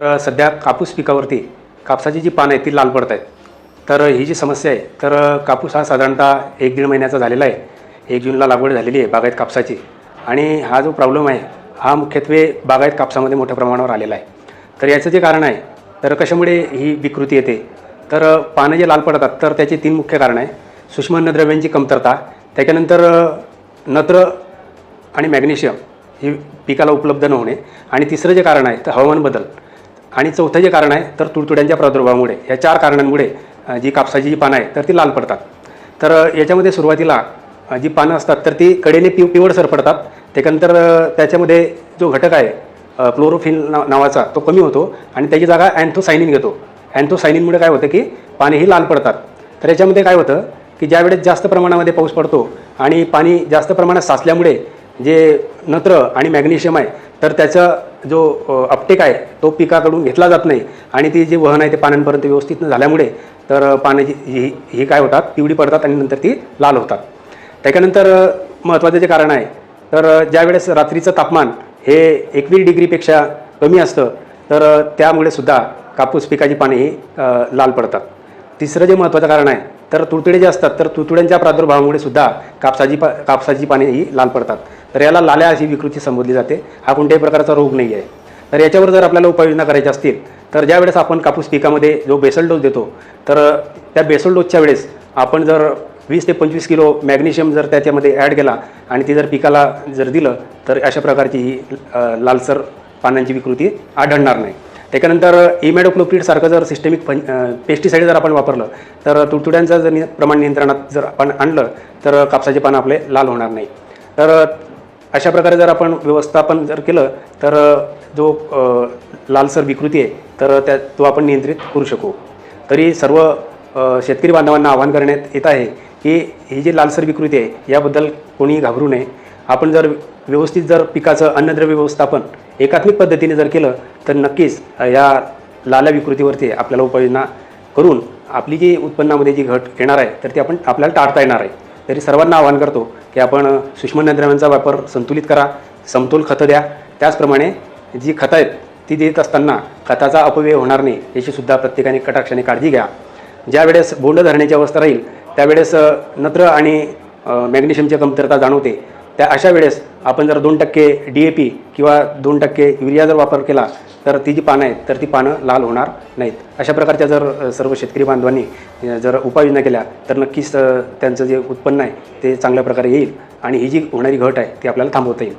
तर सध्या कापूस पिकावरती कापसाची जी पानं आहेत ती लाल पडत आहेत. तर ही जी समस्या आहे तर कापूस हा साधारणतः एक दीड महिन्याचा झालेला आहे. एक जूनला लागवड झालेली आहे बागायत कापसाची. आणि हा जो प्रॉब्लेम आहे हा मुख्यत्वे बागायत कापसामध्ये मोठ्या प्रमाणावर आलेला आहे. तर याचं जे कारण आहे तर कशामुळे ही विकृती येते? तर पानं जे लाल पडतात तर त्याचे तीन मुख्य कारण आहे. सूक्ष्म अन्नद्रव्यांची कमतरता त्याच्यानंतर नत्र आणि मॅग्नेशियम ही पिकाला उपलब्ध न होणे. आणि तिसरं जे कारण आहे तर हवामान बदल. आणि चौथं जे कारण आहे तर तुडतुड्यांच्या प्रादुर्भावामुळे या चार कारणांमुळे जी कापसाची जी पानं आहे तर ती लाल पडतात. तर याच्यामध्ये सुरुवातीला जी पानं असतात तर ती कडेने पिव पिवळसर पडतात. त्याच्यानंतर त्याच्यामध्ये जो घटक आहे क्लोरोफिन ना नावाचा तो कमी होतो आणि त्याची जागा अँथोसायनिन घेतो. अँथोसायनिनमुळे काय होतं की पाणी ही लाल पडतात. तर याच्यामध्ये काय होतं की ज्यावेळेस जास्त प्रमाणामध्ये पाऊस पडतो आणि पाणी जास्त प्रमाणात साचल्यामुळे जे नत्र आणि मॅग्नेशियम आहे तर त्याचा जो अपटेक आहे तो पिकाकडून घेतला जात नाही. आणि ती जे वहन आहे ते पाण्यापर्यंत व्यवस्थित न झाल्यामुळे तर पाण्याची ही ही काय होतात पिवळी पडतात आणि नंतर ती लाल होतात. त्याच्यानंतर महत्त्वाचं जे कारण आहे तर ज्यावेळेस रात्रीचं तापमान हे एकवीस डिग्रीपेक्षा कमी असतं तर त्यामुळे सुद्धा कापूस पिकाची पाने ही लाल पडतात. तिसरं जे महत्त्वाचं कारण आहे तर तुडतुडे जे असतात तर तुडतुड्यांच्या प्रादुर्भावामुळे सुद्धा कापसाची पा कापसाची पाने ही लाल पडतात. तर याला लाल्या अशी विकृती संबोधली जाते. हा कोणत्याही प्रकारचा रोग नाही आहे. तर याच्यावर जर आपल्याला उपाययोजना करायच्या असतील तर ज्यावेळेस आपण कापूस पिकामध्ये जो बेसल डोस देतो तर त्या बेसल डोसच्या वेळेस आपण जर वीस ते पंचवीस किलो मॅग्नेशियम जर त्याच्यामध्ये ॲड केला आणि ते जर पिकाला जर दिलं तर अशा प्रकारची ही लालसर पानांची विकृती आढळणार नाही. त्याच्यानंतर इमॅडोक्लोप्रिडसारखं जर सिस्टेमिक फं पेस्टिसाईड जर आपण वापरलं तर तुडतुड्यांचं जर नि प्रमाण नियंत्रणात जर आपण आणलं तर कापसाचे पानं आपले लाल होणार नाही. तर अशा प्रकारे जर आपण व्यवस्थापन जर केलं तर जो लालसर विकृती आहे तर त्या तो आपण नियंत्रित करू शकू. तरी सर्व शेतकरी बांधवांना आवाहन करण्यात येत आहे की ही जी लालसर विकृती आहे याबद्दल कोणी घाबरू नये. आपण जर व्यवस्थित जर पिकाचं अन्नद्रव्य व्यवस्थापन एकात्मिक पद्धतीने जर केलं तर नक्कीच या लाल्या विकृतीवरती आपल्याला उपाययोजना करून आपली जी उत्पन्नामध्ये जी घट येणार आहे तर ती आपण आपल्याला टाळता येणार आहे. तरी सर्वांना आवाहन करतो की आपण सूक्ष्म द्रव्यांचा वापर संतुलित करा समतोल खतं द्या. त्याचप्रमाणे जी खतं आहेत ती देत असताना खताचा अपव्यय होणार नाही याचीसुद्धा प्रत्येकाने कटाक्षाने काळजी घ्या. ज्या वेळेस बोंड धरण्याची अवस्था राहील त्यावेळेस नत्र आणि मॅग्नेशियमची कमतरता जाणवते. त्या अशा वेळेस आपण जर दोन टक्के डी ए पी किंवा दोन टक्के युरिया जर वापर केला तर ती जी पानं आहेत तर ती पानं लाल होणार नाहीत. अशा प्रकारच्या जर सर्व शेतकरी बांधवांनी जर उपाययोजना केल्या तर नक्कीच त्यांचं जे उत्पन्न आहे ते चांगल्या प्रकारे येईल आणि ही जी होणारी घट आहे ती आपल्याला थांबवता येईल.